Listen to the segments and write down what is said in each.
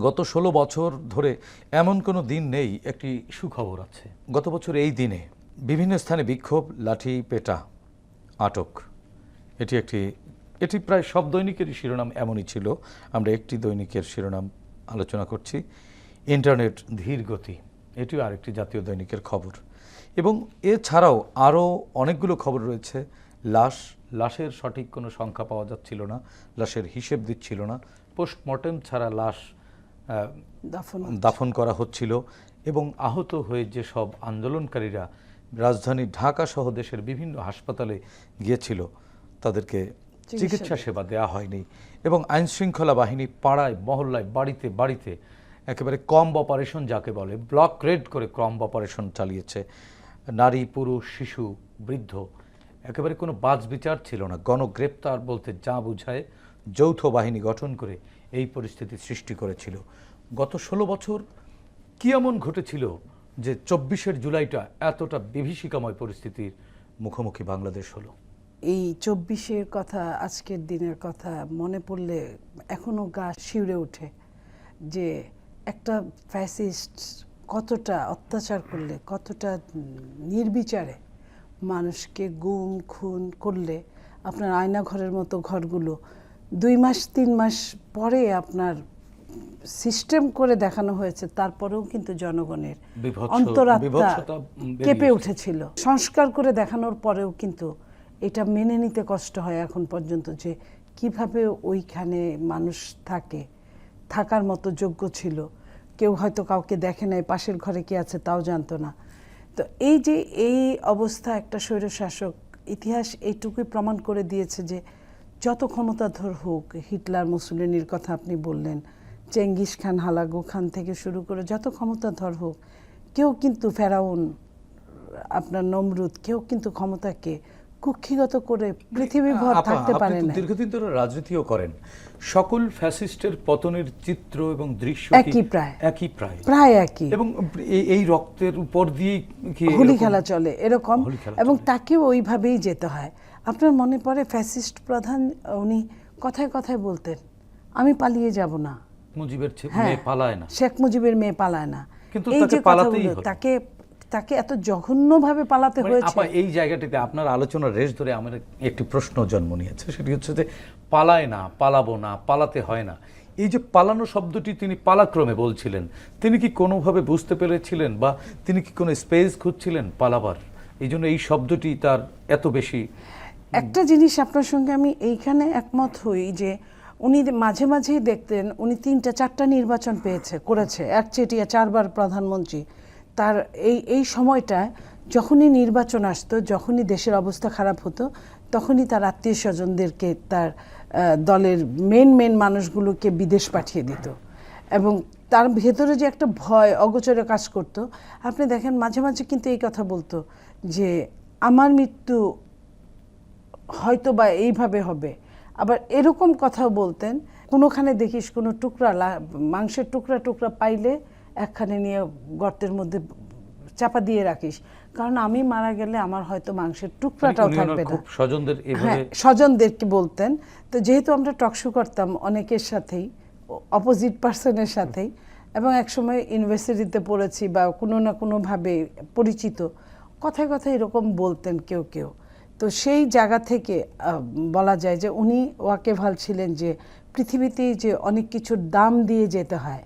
গত ষোলো বছর ধরে এমন কোনো দিন নেই, একটি সুখবর আছে। গত বছর এই দিনে বিভিন্ন স্থানে বিক্ষোভ, লাঠি, পেটা, আটক। এটি একটি, এটি প্রায় সব দৈনিকেরই শিরোনাম এমনই ছিল। আমরা একটি দৈনিকের শিরোনাম আলোচনা করছি। ইন্টারনেট ধীর গতি, এটিও আরেকটি জাতীয় দৈনিকের খবর। এবং এছাড়াও আরও অনেকগুলো খবর রয়েছে। লাশ, লাশের সঠিক কোনো সংখ্যা পাওয়া যাচ্ছিল না, লাশের হিসেব দিচ্ছিল না। পোস্টমর্টেম ছাড়া লাশ দাফন দাফন করা হচ্ছিল এবং আহত হয়ে যে সব আন্দোলনকারীরা রাজধানী ঢাকা সহ দেশের বিভিন্ন হাসপাতালে গিয়েছিল তাদেরকে চিকিৎসা সেবা দেওয়া হয়নি এবং আইন শৃঙ্খলা বাহিনী পাড়ায় মহল্লায় বাড়িতে বাড়িতে একেবারে কম অপারেশন যাকে বলে ব্লক রেড করে কম অপারেশন চালিয়েছে। নারী পুরুষ শিশু বৃদ্ধ একেবারে কোনো বাজ বিচার ছিল না। গণগ্রেপ্তার বলতে যা বোঝায় যৌথ বাহিনী গঠন করে এই পরিস্থিতি সৃষ্টি করেছিল। গত ষোলো বছর কি এমন ঘটেছিল যে চব্বিশের জুলাইটা এতটা বিভীষিকাময় পরিস্থিতির মুখোমুখি বাংলাদেশ হলো? এই চব্বিশের কথা, আজকের দিনের কথা মনে পড়লে এখনও গা শিউরে ওঠে যে একটা ফ্যাসিস্ট কতটা অত্যাচার করলে, কতটা নির্বিচারে মানুষকে গুম, খুন করলে আপনার আয়না ঘরের মতো ঘরগুলো দুই মাস তিন মাস পরে আপনার সিস্টেম করে দেখানো হয়েছে তারপরেও কিন্তু জনগণের অন্তরাত্মা কেঁপে উঠেছিল। সংস্কার করে দেখানোর পরেও কিন্তু এটা মেনে নিতে কষ্ট হয় এখন পর্যন্ত যে কীভাবে ওইখানে মানুষ থাকে থাকার মতো যোগ্য ছিল। কেউ হয়তো কাউকে দেখে নাই পাশের ঘরে কি আছে তাও জানতো না। তো এই যে এই অবস্থা একটা স্বৈরশাসক ইতিহাস এইটুকুই প্রমাণ করে দিয়েছে যে যত ক্ষমতাধর হোক হিটলার মুসলিনীর কথা আপনি বললেন চেঙ্গিস খান হালাগু খান থেকে শুরু করে যত ক্ষমতাধর হোক কেউ কিন্তু ফেরাউন আপনার নমরুদ কেউ কিন্তু ক্ষমতাকে কুক্ষিগত করে পৃথিবীভর আপা, থাকতে পারে না দীর্ঘদিন ধরে রাজনীতিও করেন। সকল ফ্যাসিস্টের পতনের চিত্র এবং দৃশ্য একই প্রায়। একই প্রায়। প্রায় একই। এবং এই- রক্তের উপর দিয়ে হোলি খেলা চলে এরকম। এবং। তাকেও ওইভাবেই যেতে হয়। আপনার মনে পড়ে ফ্যাসিস্ট প্রধান উনি কথায় কথায় বলতেন আমি পালিয়ে যাব না। মুজিবের হ্যাঁ মেয়ে পালায় না। শেখ মুজিবের মেয়ে পালায় না। কিন্তু এই তাকে যে পালাতেই তাকে তাকে এত জঘন্যভাবে পালাতে মানে হয়েছে। আপা এই জায়গাটিতে আপনার আলোচনার রেশ ধরে আমার একটি প্রশ্ন জন্ম নিয়েছে। সেটি হচ্ছে যে পালায় না পালাবো না পালাতে হয় না। এই যে পালানো শব্দটি তিনি পালাক্রমে বলছিলেন তিনি কি কোনোভাবে বুঝতে পেরেছিলেন বা তিনি কি কোনো স্পেস খুঁজছিলেন পালাবার? এই জন্য এই শব্দটি তার এত বেশি একটা জিনিস আপনার সঙ্গে আমি এইখানে একমত হই যে উনি মাঝে মাঝেই দেখতেন, উনি তিনটা, চারটা নির্বাচন পেয়েছে, করেছে। একচেটিয়া চারবার প্রধানমন্ত্রী। তার এই এই সময়টায় যখনই নির্বাচন আসতো, যখনই দেশের অবস্থা খারাপ হতো, তখনই তার আত্মীয় স্বজনদেরকে তার দলের মেন মেন মানুষগুলোকে বিদেশ পাঠিয়ে দিত। এবং তার ভেতরে যে একটা ভয়, অগোচরে কাজ করতো। আপনি দেখেন, মাঝে মাঝে কিন্তু এই কথা বলতো যে, আমার মৃত্যু হয়তো বা এইভাবে হবে। আবার এরকম কথাও বলতেন কোনোখানে দেখিস কোনো টুকরা মাংসের টুকরা টুকরা পাইলে একখানে নিয়ে গর্তের মধ্যে চাপা দিয়ে রাখিস। কারণ আমি মারা গেলে আমার হয়তো মাংসের টুকরাটাও থাকবে না। স্বজনদের হ্যাঁ স্বজনদেরকে বলতেন? তো যেহেতু আমরা টকশো করতাম অনেকের সাথেই অপোজিট পার্সনের সাথেই এবং একসময় ইউনিভার্সিটিতে পড়েছি বা কোনো না কোনোভাবে পরিচিত কথায় কথায় এরকম বলতেন কেউ কেউ। তো সেই জায়গা থেকে বলা যায় যে উনি ওয়াকেভাল ছিলেন যে পৃথিবীতেই যে অনেক কিছুর দাম দিয়ে যেতে হয়,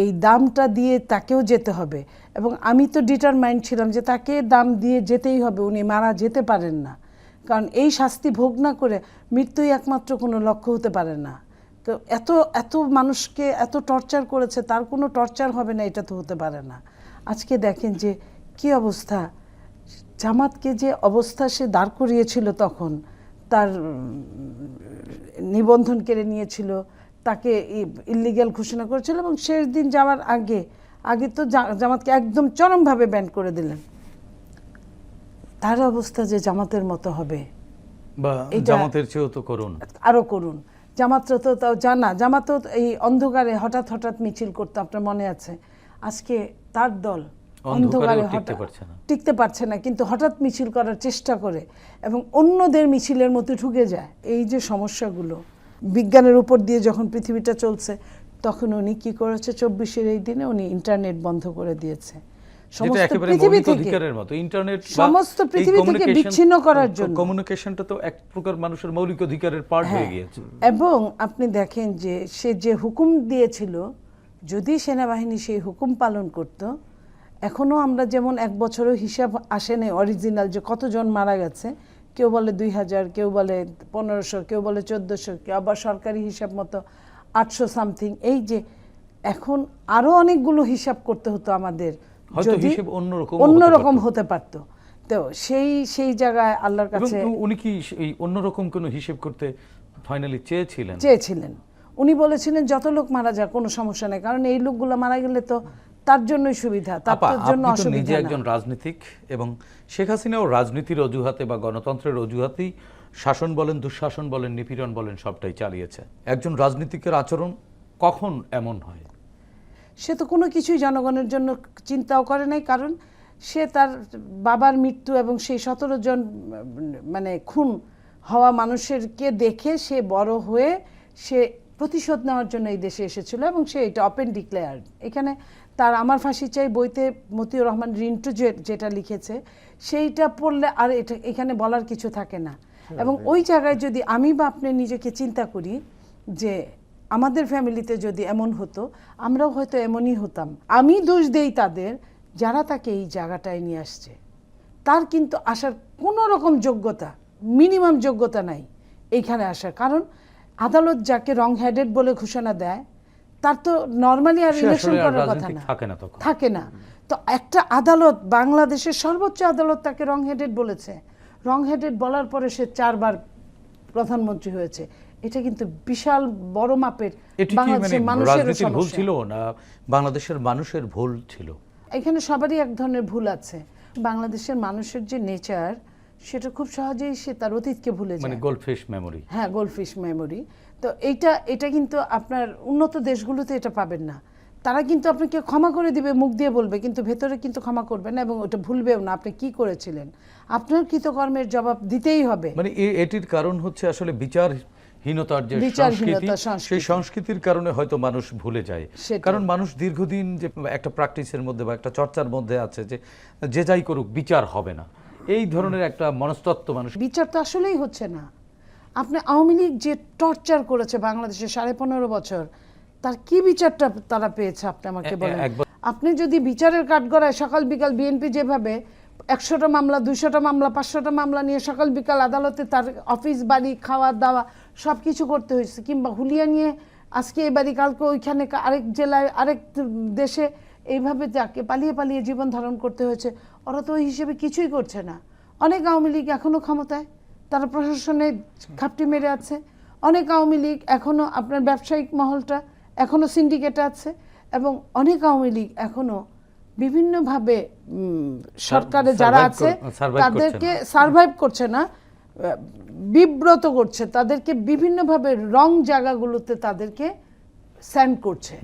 এই দামটা দিয়ে তাকেও যেতে হবে। এবং আমি তো ডিটারমাইন্ড ছিলাম যে তাকে দাম দিয়ে যেতেই হবে, উনি মারা যেতে পারেন না। কারণ এই শাস্তি ভোগ না করে মৃত্যুই একমাত্র কোনো লক্ষ্য হতে পারে না। তো এত এত মানুষকে এত টর্চার করেছে, তার কোনো টর্চার হবে না, এটা তো হতে পারে না। আজকে দেখেন যে কি অবস্থা। জামাতকে যে অবস্থা সে দাঁড় করিয়েছিল তখন তার নিবন্ধন কেড়ে নিয়েছিল তাকে ইলিগ্যাল ঘোষণা করেছিল এবং শেষ দিন যাওয়ার আগে আগে তো জামাতকে একদম চরমভাবে ব্যান করে দিলেন। তার অবস্থা যে জামাতের মতো হবে জামাতের চেয়েও তো করুন আরও করুন জামাতরা তো তাও জানা জামাত এই অন্ধকারে হঠাৎ হঠাৎ মিছিল করতো আপনার মনে আছে? আজকে তার দল অন্ধকারেও টিকতে পারছে না। টিকতে পারছে না কিন্তু হঠাৎ মিছিল করার চেষ্টা করে এবং অন্যদের মিছিলের মতো ঢুকে যায় এই যে সমস্যাগুলো বিজ্ঞানের উপর দিয়ে যখন পৃথিবীটা চলছে তখন উনি কি করেছে চব্বিশের এই দিনে উনি ইন্টারনেট বন্ধ করে দিয়েছে সমস্ত পৃথিবী থেকে মতো ইন্টারনেট সমস্ত পৃথিবী থেকে বিচ্ছিন্ন করার জন্য। কমিউনিকেশনটা তো এক প্রকার মানুষের মৌলিক অধিকারের পার্ট হয়ে হ্যাঁ। গিয়েছে এবং আপনি দেখেন যে সে যে হুকুম দিয়েছিল যদি সেনাবাহিনী সেই হুকুম পালন করত এখনও আমরা যেমন এক বছরও হিসাব আসেনি অরিজিনাল যে কতজন মারা গেছে কেউ বলে দুই হাজার কেউ বলে পনেরোশো কেউ বলে চোদ্দোশো কেউ আবার সরকারি হিসাব মতো আটশো সামথিং এই যে এখন আরও অনেকগুলো হিসাব করতে হতো আমাদের। যদি অন্যরকম হতে পারতো। তো সেই সেই জায়গায় আল্লাহর কাছে উনি কি এই অন্যরকম কোনো হিসেব করতে ফাইনালি চেয়েছিলেন? চেয়েছিলেন। উনি বলেছিলেন যত লোক মারা যায় কোনো সমস্যা নেই। কারণ এই লোকগুলো মারা গেলে তো তার জন্যই সুবিধা তার জন্য তো নিজে একজন রাজনীতিক এবং শেখ হাসিনাও রাজনীতির অজুহাতে বা গণতন্ত্রের অজুহাতেই শাসন বলেন দুঃশাসন বলেন নিপীড়ন বলেন সবটাই চালিয়েছে। একজন রাজনীতিকের আচরণ কখন এমন হয়? সে তো কোনো কিছুই জনগণের জন্য চিন্তাও করে নাই কারণ সে তার বাবার মৃত্যু এবং সেই সতেরো জন মানে খুন হওয়া মানুষেরকে দেখে সে বড় হয়ে সে প্রতিশোধ নেওয়ার জন্য এই দেশে এসেছিল এবং সে এটা ওপেন ডিক্লেয়ার এখানে তার আমার ফাঁসি চাই বইতে মতিউর রহমান রিন্টু যে- যেটা লিখেছে সেইটা পড়লে আর এটা এখানে বলার কিছু থাকে না। এবং ওই জায়গায় যদি আমি বা আপনি নিজেকে চিন্তা করি যে আমাদের ফ্যামিলিতে যদি এমন হতো আমরাও হয়তো এমনই হতাম। আমি দোষ দেই তাদের যারা তাকে এই জায়গাটায় নিয়ে আসছে। তার কিন্তু আসার কোনো রকম যোগ্যতা মিনিমাম যোগ্যতা নাই এইখানে আসার। কারণ আদালত যাকে রং হেডেড বলে ঘোষণা দেয় তার তো নর্মালি আর ইলেকশন করার কথা না। থাকে না তখন। থাকে না। তো একটা আদালত বাংলাদেশের সর্বোচ্চ আদালত তাকে রং হেডেড বলেছে। রং হেডেড বলার পরে সে চারবার প্রধানমন্ত্রী হয়েছে। এটা কিন্তু বিশাল বড় মাপের মানে বাংলাদেশের মানুষের ভুল ছিল না বাংলাদেশের মানুষের ভুল ছিল? এখানে সবারই এক ধরনের ভুল আছে। বাংলাদেশের মানুষের যে নেচার সেটা খুব সহজেই সে তার অতীতকে ভুলে যায় মানে যায়। গোল্ডফিশ মেমোরি হ্যাঁ গোল্ডফিশ মেমোরি তো এইটা এটা কিন্তু আপনার উন্নত দেশগুলোতে এটা পাবেন না। তারা কিন্তু আপনাকে ক্ষমা করে দিবে মুখ দিয়ে বলবে কিন্তু ভেতরে কিন্তু ক্ষমা করবে না এবং ওটা ভুলবেও না। আপনি কি করেছিলেন? আপনার কৃতকর্মের জবাব দিতেই হবে। মানে এটির কারণ হচ্ছে আসলে বিচারহীনতার যে বিচারহীনতা, সংস্কৃতি। সেই সংস্কৃতির কারণে হয়তো মানুষ ভুলে যায়। কারণ মানুষ দীর্ঘদিন যে একটা প্র্যাকটিসের মধ্যে বা একটা চর্চার মধ্যে আছে যে যে যাই করুক বিচার হবে না। এই ধরনের একটা মনস্তত্ত্ব মানুষ বিচার তো আসলেই হচ্ছে না। আপনি আওয়ামী লীগ যে টর্চার করেছে বাংলাদেশে সাড়ে পনেরো বছর তার কি বিচারটা তারা পেয়েছে আপনি আমাকে বলেন? আপনি যদি বিচারের কাঠগড়ায় সকাল বিকাল বিএনপি যেভাবে একশোটা মামলা দুইশোটা মামলা পাঁচশোটা মামলা নিয়ে সকাল বিকাল আদালতে তার অফিস বাড়ি খাওয়া দাওয়া সব কিছু করতে হয়েছে কিংবা হুলিয়া নিয়ে আজকে এই বাড়ি কালকে ওইখানে আরেক জেলায় আরেক দেশে এইভাবে যাকে পালিয়ে পালিয়ে জীবন ধারণ করতে হয়েছে। ওরা তো ওই হিসেবে কিছুই করছে না। অনেক আওয়ামী লীগ এখনও ক্ষমতায় তারা প্রশাসনে খাপটি মেরে আছে। অনেক আওয়ামী লীগ এখনও আপনার ব্যবসায়িক মহলটা এখনও সিন্ডিকেটে আছে এবং অনেক আওয়ামী লীগ এখনও বিভিন্নভাবে সরকারে যারা আছে তাদেরকে সারভাইভ করছে না বিব্রত করছে তাদেরকে বিভিন্নভাবে রং জায়গাগুলোতে তাদেরকে স্যান্ড করছে।